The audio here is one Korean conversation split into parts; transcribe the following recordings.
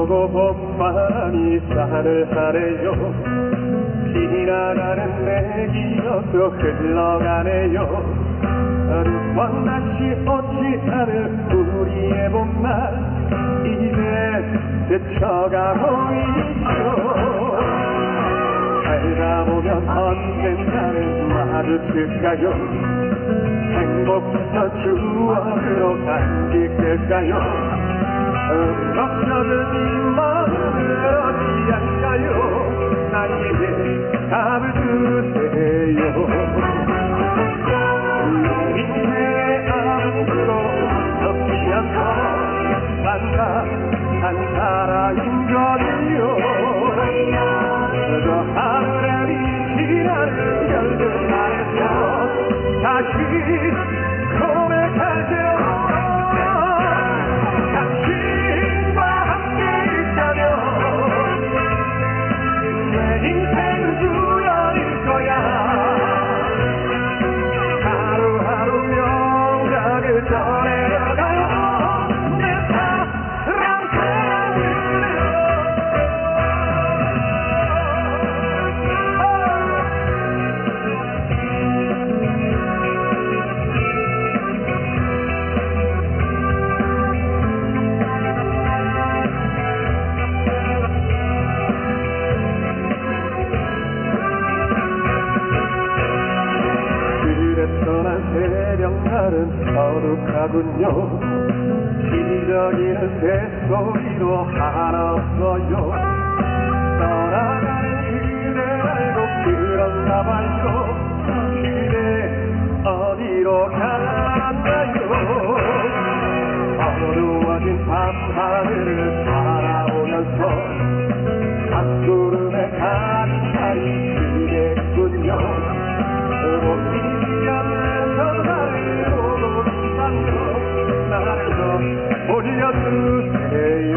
오고 봄바람이 싸늘하네요. 지나가는 내 기억도 흘러가네요. 어느 번 다시 오지 않을 우리의 봄날 이제 스쳐가고 있죠 살다 보면 언젠가는 마주칠까요? 행복했던 추억으로 간직될까요 이 마음을 어지 않까요? 나에게 답을 주세요. 내 인생에 아무도 무섭지 않고 단단한 사랑인걸요. 저 하늘에 나는 별들 아래서 다시 지저귀는 새소리도 하나 없어요 더 올려주세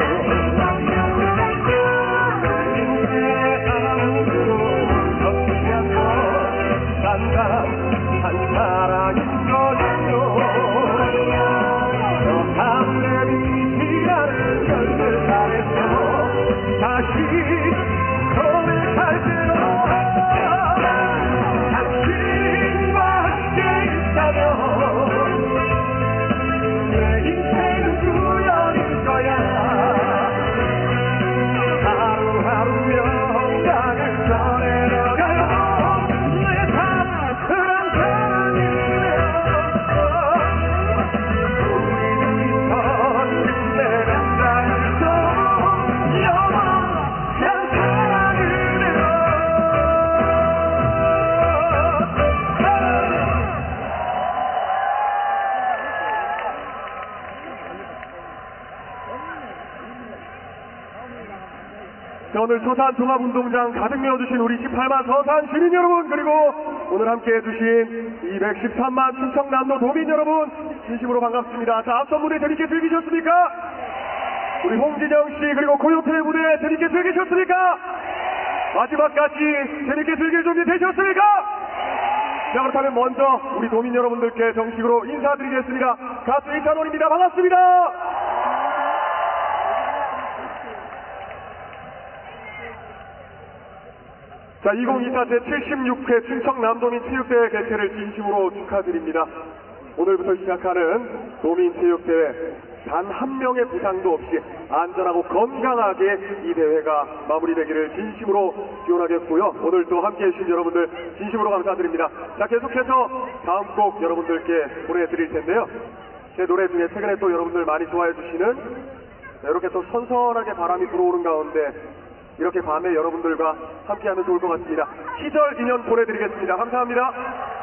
오늘 서산 종합운동장 가득 메워주신 우리 18만 서산 시민 여러분 그리고 오늘 함께 해 주신 213만 충청남도 도민 여러분 진심으로 반갑습니다 자 앞선 무대 재밌게 즐기셨습니까? 우리 홍진영 씨 그리고 코요태 무대 재밌게 즐기셨습니까? 마지막까지 재밌게 즐길 준비 되셨습니까? 자 그렇다면 먼저 우리 도민 여러분들께 정식으로 인사드리겠습니다 가수 이찬원입니다 반갑습니다 자, 2024 제76회 충청남도민 체육대회 개최를 진심으로 축하드립니다. 오늘부터 시작하는 도민체육대회 단 한 명의 부상도 없이 안전하고 건강하게 이 대회가 마무리되기를 진심으로 기원하겠고요. 오늘 또 함께 해주신 여러분들 진심으로 감사드립니다. 자, 계속해서 다음 곡 여러분들께 보내드릴 텐데요. 제 노래 중에 최근에 또 여러분들 많이 좋아해 주시는 자, 이렇게 또 선선하게 바람이 불어오는 가운데 이렇게 밤에 여러분들과 함께하면 좋을 것 같습니다. 시절 인연 보내드리겠습니다. 감사합니다.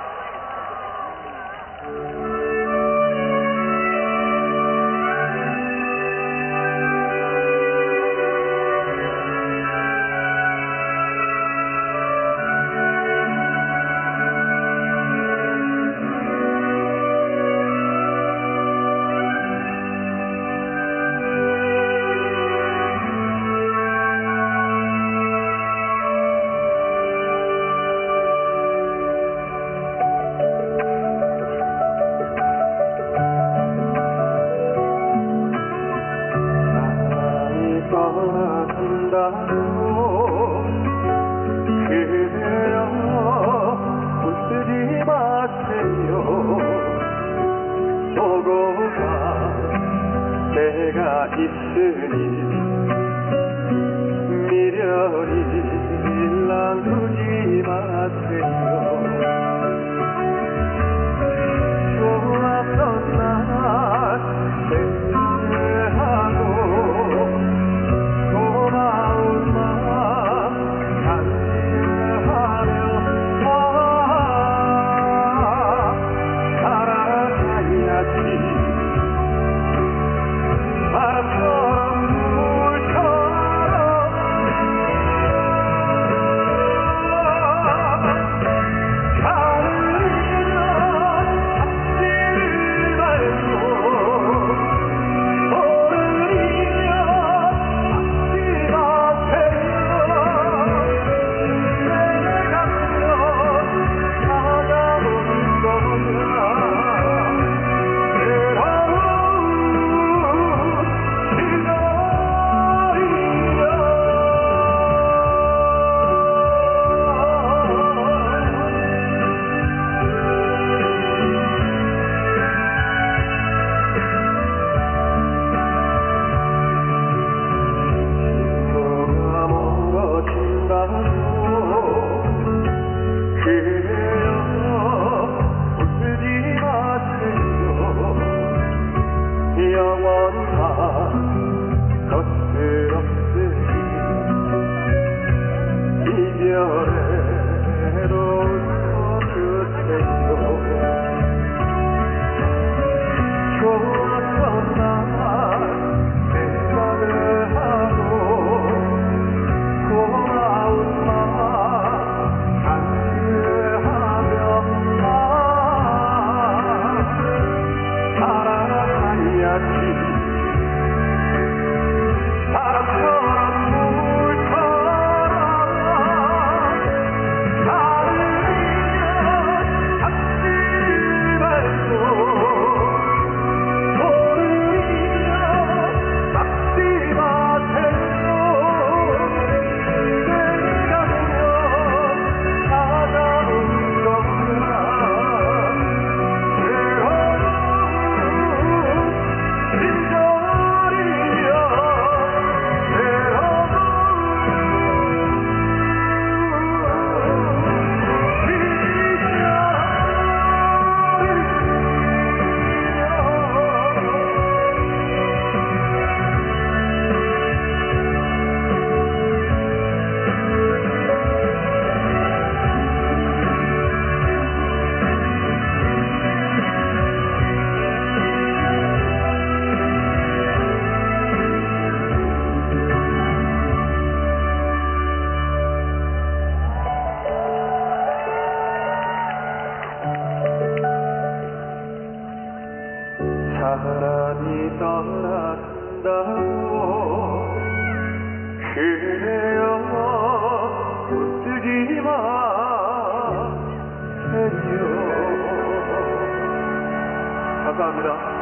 감사합니다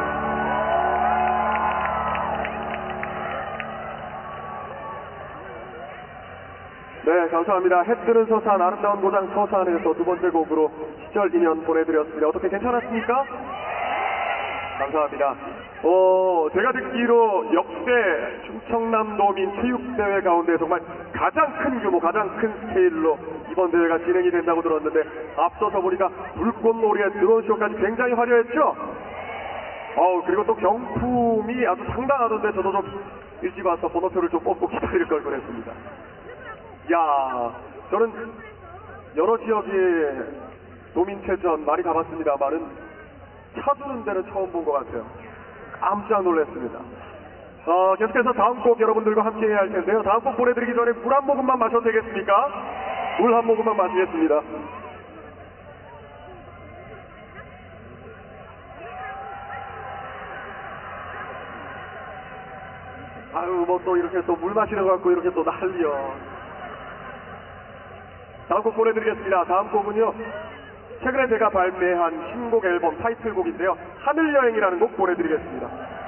네, 감사합니다. 해 뜨는 서산, 아름다운 고장 서산에서 두 번째 곡으로 시절 인연 보내드렸습니다. 어떻게 괜찮았습니까? 감사합니다. 어, 제가 듣기로 역대 충청남 도민 체육대회 가운데 정말 가장 큰 규모, 가장 큰 스케일로 이번 대회가 진행이 된다고 들었는데 앞서서 보니까 불꽃놀이에 드론쇼까지 굉장히 화려했죠? 어 그리고 또 경품이 아주 상당하던데 저도 좀 일찍 와서 번호표를 좀 뽑고 기다릴 걸 그랬습니다. 야, 저는 여러 지역의 도민체전 많이 가봤습니다만은 차 주는 데는 처음 본 것 같아요. 깜짝 놀랐습니다. 어, 계속해서 다음 곡 여러분들과 함께 해야 할 텐데요. 다음 곡 보내드리기 전에 물 한 모금만 마셔도 되겠습니까? 물 한 모금만 마시겠습니다. 뭐 또 이렇게 또 물 마시는 것 같고 이렇게 또 난리요. 다음 곡 보내드리겠습니다. 다음 곡은요. 최근에 제가 발매한 신곡 앨범 타이틀곡인데요. 하늘여행이라는 곡 보내드리겠습니다.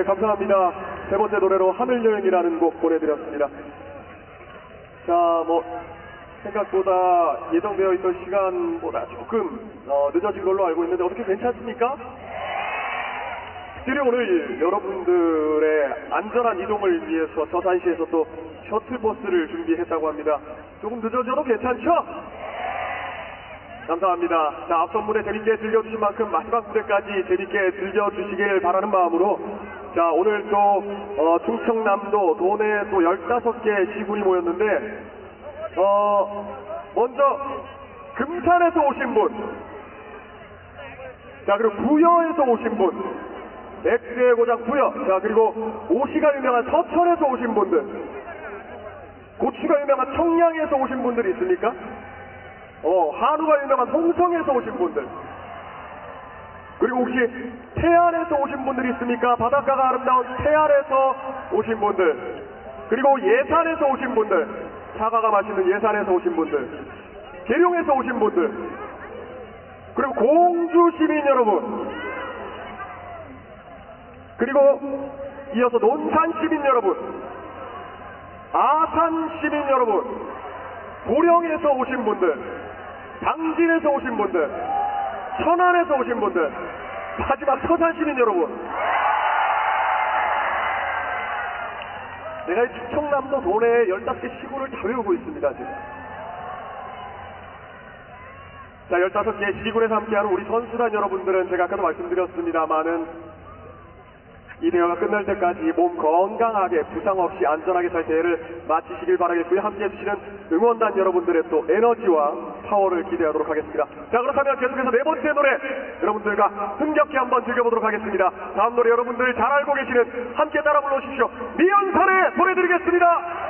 네, 감사합니다. 세 번째 노래로 하늘여행이라는 곡 보내드렸습니다. 자, 뭐, 생각보다 예정되어 있던 시간보다 조금 어, 늦어진 걸로 알고 있는데 어떻게 괜찮습니까? 특별히 오늘 여러분들의 안전한 이동을 위해서 서산시에서 또 셔틀버스를 준비했다고 합니다. 조금 늦어져도 괜찮죠? 감사합니다. 자, 앞선 무대 재밌게 즐겨주신 만큼 마지막 무대까지 재밌게 즐겨주시길 바라는 마음으로 자, 오늘 또 어, 충청남도 도내 또 15개 시군이 모였는데 어, 먼저 금산에서 오신 분 자, 그리고 부여에서 오신 분 백제 고장 부여 자, 그리고 오시가 유명한 서천에서 오신 분들 고추가 유명한 청량에서 오신 분들 있습니까? 어, 한우가 유명한 홍성에서 오신 분들. 그리고 혹시 태안에서 오신 분들 있습니까? 바닷가가 아름다운 태안에서 오신 분들. 그리고 예산에서 오신 분들. 사과가 맛있는 예산에서 오신 분들. 계룡에서 오신 분들. 그리고 공주 시민 여러분. 그리고 이어서 논산 시민 여러분. 아산 시민 여러분. 보령에서 오신 분들. 당진에서 오신 분들, 천안에서 오신 분들, 마지막 서산 시민 여러분. 내가 이 충청남도 도내에 15개 시군을 다 외우고 있습니다, 지금. 자, 15개 시군에서 함께하는 우리 선수단 여러분들은 제가 아까도 말씀드렸습니다만은 이 대회가 끝날 때까지 몸 건강하게 부상 없이 안전하게 잘 대회를 마치시길 바라겠고요. 함께 해주시는 응원단 여러분들의 또 에너지와 파워를 기대하도록 하겠습니다. 자 그렇다면 계속해서 네 번째 노래 여러분들과 흥겹게 한번 즐겨보도록 하겠습니다. 다음 노래 여러분들 잘 알고 계시는 함께 따라 불러주십시오. 미연산에 보내드리겠습니다.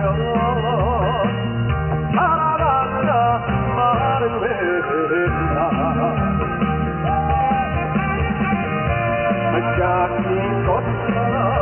사람이라며 사랑한다 말은 했다 반짝 핀 꽃처럼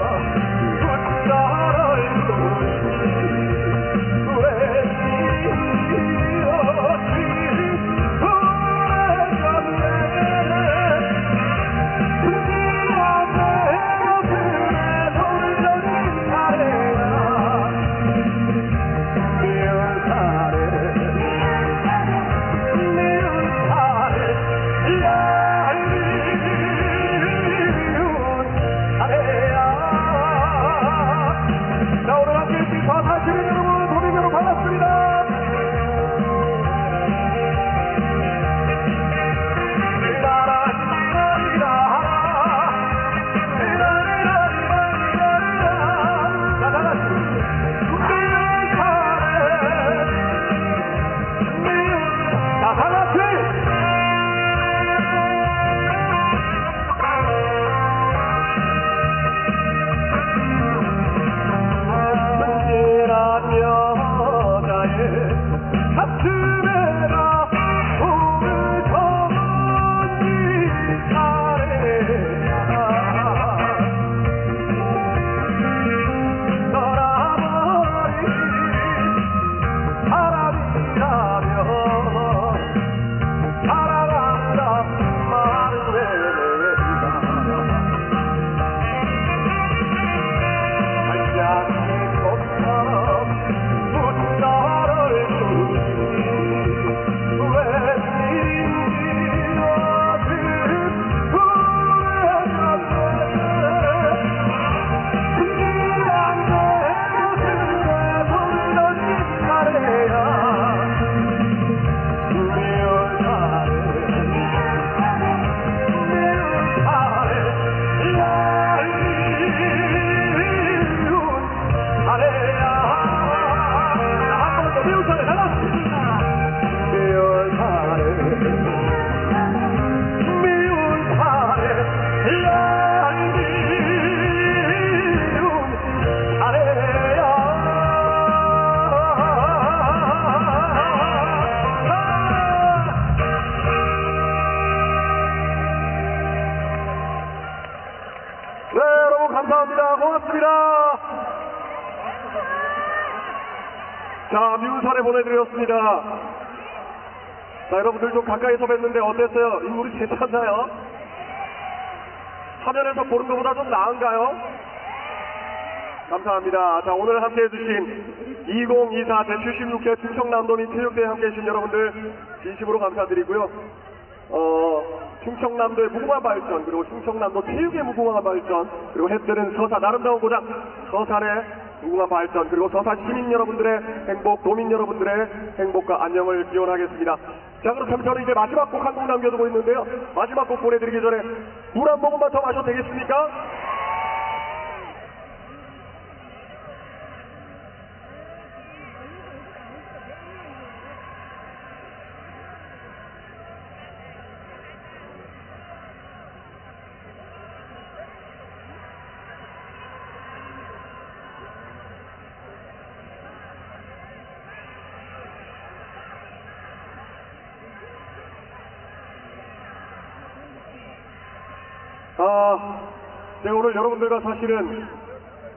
보내드렸습니다 자 여러분들 좀 가까이서 뵀는데 어땠어요? 인물이 괜찮나요? 화면에서 보는 것보다 좀 나은가요? 감사합니다. 자 오늘 함께 해주신 2024 제76회 충청남도민 체육대회 함께 해주신 여러분들 진심으로 감사드리고요. 어, 충청남도의 무궁화 발전 그리고 충청남도 체육의 무궁화 발전 그리고 해 뜨는 서산 아름다운 고장 서산의 무궁화 발전 그리고 서산 시민 여러분들의 행복 도민 여러분들의 행복과 안녕을 기원하겠습니다 자 그렇다면 저는 이제 마지막 곡 한 곡 남겨두고 있는데요 마지막 곡 보내드리기 전에 물 한 모금만 더 마셔도 되겠습니까? 제가 오늘 여러분들과 사실은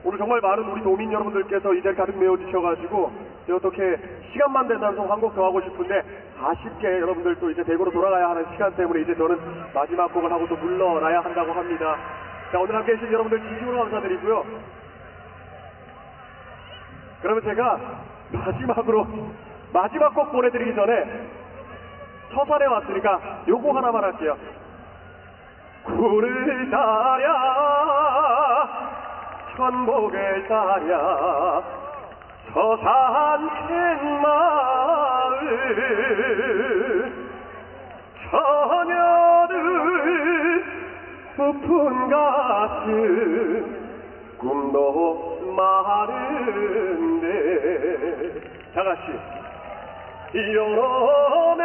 오늘 정말 많은 우리 도민 여러분들께서 이 자리 가득 메워주셔가지고 제가 어떻게 시간만 된다면 좀 한 곡 더 하고 싶은데 아쉽게 여러분들 또 이제 대구로 돌아가야 하는 시간 때문에 이제 저는 마지막 곡을 하고 또 물러나야 한다고 합니다. 자 오늘 함께 해주신 여러분들 진심으로 감사드리고요. 그러면 제가 마지막으로 마지막 곡 보내드리기 전에 서산에 왔으니까 요거 하나만 할게요. 굴을 따랴 천복을 따랴. 서산 캔마을 처녀들 부푼 가슴 꿈도 많은데. 다 같이. 여름에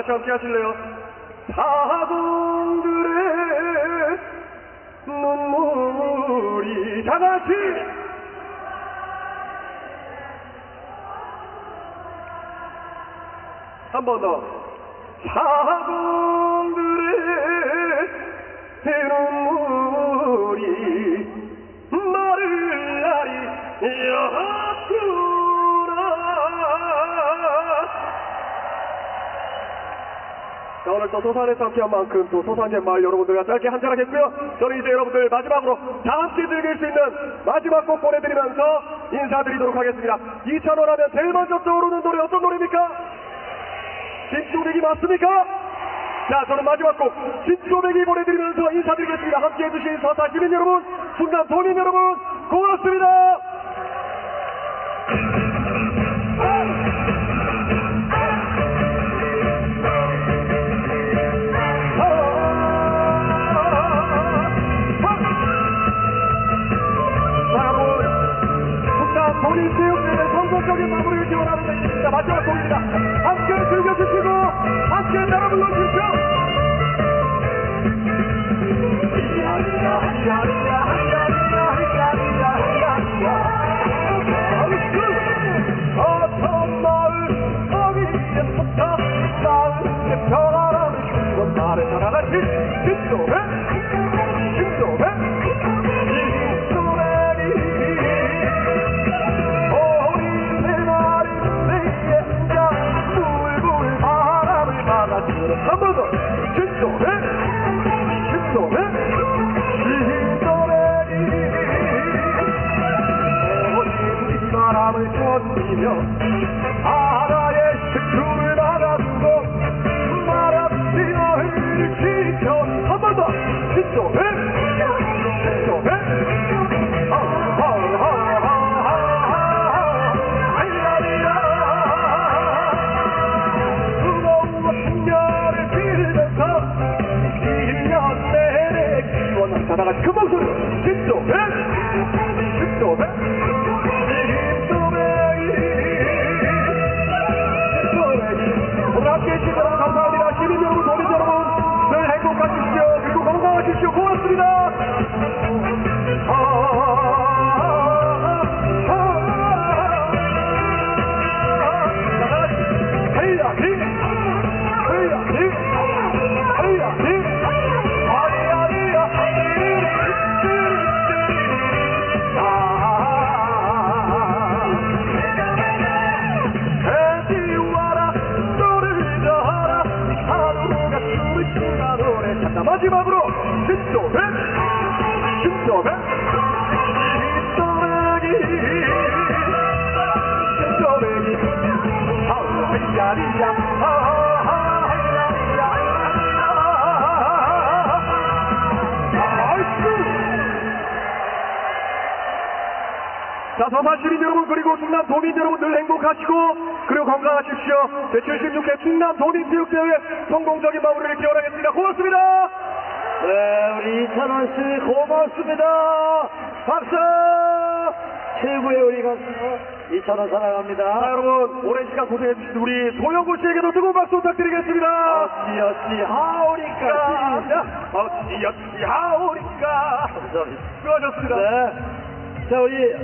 같이 함께 하실래요? 사공들의 눈물이 다 같이 한 번 더. 사공 또 소산에서 함께한 만큼 또 소산계 마을 여러분들과 짧게 한잔 하겠고요. 저는 이제 여러분들 마지막으로 다 함께 즐길 수 있는 마지막 곡 보내드리면서 인사드리도록 하겠습니다. 2,000원 하면 제일 먼저 떠오르는 노래 어떤 노래입니까? 진또배기 맞습니까? 자, 저는 마지막 곡 진또배기 보내드리면서 인사드리겠습니다. 함께 해 주신 서사 시민 여러분, 충남 도민 여러분, 고맙습니다. 성공적인 마무리를 기원하는 자 마지막 곡입니다. 함께 즐겨주시고 함께 따라 불러주십시오. 진도배 진 자, 다 같이 큰 목소리로 진도배 진도배 진도배기 진도배기 오늘 함께해 주신 여러분 감사합니다. 시민 여러분 도민 여러분 늘 행복하십시오. 그리고 건강하십시오. 고맙습니다 마지막으로 진도배 진도배 진도배기 진도배기 아우 하이야리야 아우 하이야리야 나이스 자 서산 시민 여러분 그리고 충남 도민 여러분 늘 행복하시고 그리고 건강하십시오. 제76회 충남 도민 체육대회 성공적인 마무리를 기원하겠습니다. 고맙습니다 네, 우리 이찬원 씨 고맙습니다. 박수! 최고의 우리 가수 이찬원 사랑합니다. 자 여러분 오랜 시간 고생해주신 우리 조영구 씨에게도 뜨거운 박수 부탁드리겠습니다 어찌 어찌 하오니까 시작. 어찌 어찌 하오리까 감사합니다. 수고하셨습니다 네, 자 우리